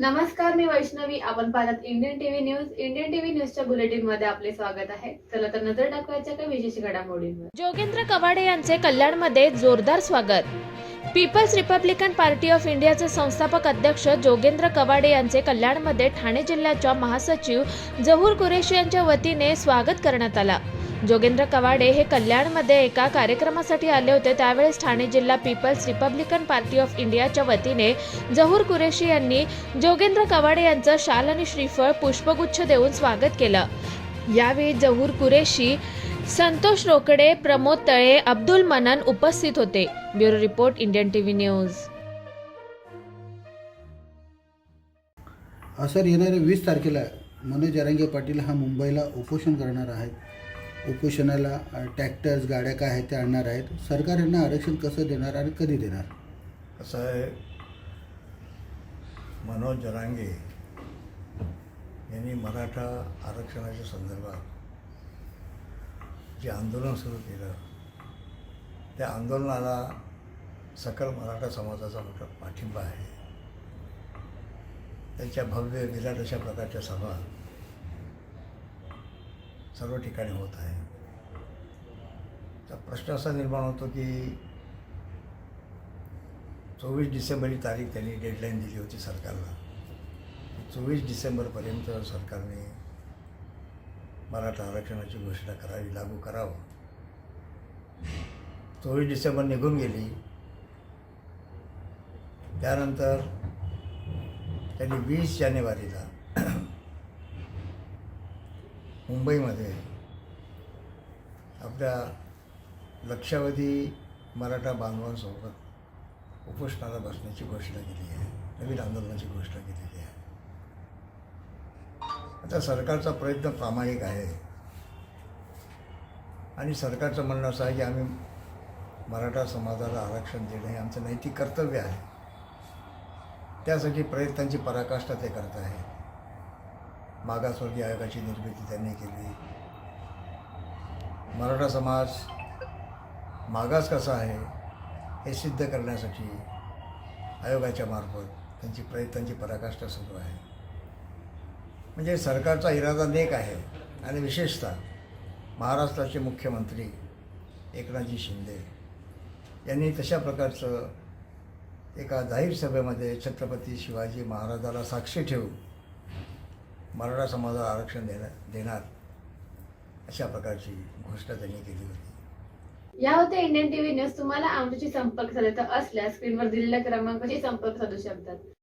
नमस्कार मी वैष्णवी. आपण पाहतात Indian TV news Indian TV न्यूजच्या बुलेटिनमध्ये आपले स्वागत आहे. चला तर नजर टाकवायच्या काही विशेष घडामोडींवर. जोगेंद्र कवाडे यांचे कल्याणमध्ये जोरदार स्वागत. पीपल्स रिपब्लिकन पार्टी ऑफ इंडियाचे संस्थापक अध्यक्ष जोगेंद्र कवाडे यांचे कल्याणमध्ये ठाणे जिल्ह्याच्या महासचिव जहूर कुरेशी यांच्या वतीने स्वागत करण्यात आला. जोगेंद्र कवाडे हे कल्याणमध्ये एका कार्यक्रमासाठी आले होते. त्यावेळेस ठाणे जिल्हा पीपल्स रिपब्लिकन पार्टी ऑफ इंडियाच्या वतीने जहूर कुरेशी यांनी जोगेंद्र कवाडे यांचं शाल आणि श्रीफळ पुष्पगुच्छ देऊन स्वागत केलं. यावेळी जहूर कुरेशी संतोष रोकडे प्रमोद तळे अब्दुल मनन उपस्थित होते. Bureau report Indian TV news. Sir येणाऱ्या वीस तारखेला मनोज जरांगे पाटील हा मुंबईला उपोषण करणार आहेत. उपोषणाला अ, ट्रॅक्टर्स गाड्या काय आहेत त्या आणणार आहेत. सरकार यांना आरक्षण कसं देणार आणि कधी देणार? कसं आहे. मनोज जरांगे यांनी मराठा आरक्षणाच्या संदर्भात जे आंदोलन सुरू केलं त्या आंदोलनाला सकल मराठा समाजाचा मोठा पाठिंबा आहे. त्यांच्या भव्य विराट अशा प्रकारच्या सभा सर्व ठिकाणी होत आहे. तर प्रश्न असा निर्माण होतो की चोवीस डिसेंबर ही तारीख त्यांनी डेडलाईन दिली होती सरकारला. चोवीस डिसेंबरपर्यंत सरकारने मराठा आरक्षणाची घोषणा करावी लागू करावं. चोवीस डिसेंबर निघून गेली. त्यानंतर त्यांनी वीस जानेवारीला मुंबईमध्ये. आपल्या लक्षावधी मराठा बांधवांसोबत उपोषणाला बसण्याची घोषणा केली आहे. नवीन आंदोलनाची घोषणा केलेली आहे. आता सरकारचा प्रयत्न प्रामाणिक आहे. आणि सरकारचं म्हणणं असं आहे की आम्ही मराठा समाजाला आरक्षण देणं हे आमचं नैतिक कर्तव्य आहे. त्यासाठी प्रयत्नांची पराकाष्ठा ते करत आहे मागासवर्गीय आयोगाची निर्मिती त्यांनी केली. मराठा समाज मागास कसा आहे हे सिद्ध करण्यासाठी आयोगाच्या मार्फत त्यांची प्रयत्नांची पराकाष्ठा सुरू आहे. म्हणजे सरकारचा इरादा नेक आहे आणि विशेषतः महाराष्ट्राचे मुख्यमंत्री एकनाथजी शिंदे यांनी तशा प्रकारचं एका जाहीर सभेमध्ये छत्रपती शिवाजी महाराजाला साक्षी ठेवून मराठा समाजाला आरक्षण देणार देणार अशा प्रकारची घोषणा त्यांनी केली होती. या होत्या इंडियन टीव्ही न्यूज तुम्हाला आमच्याशी संपर्क साधायचा असल्यास स्क्रीनवर दिलेल्या क्रमांकाशी संपर्क साधू शकतात.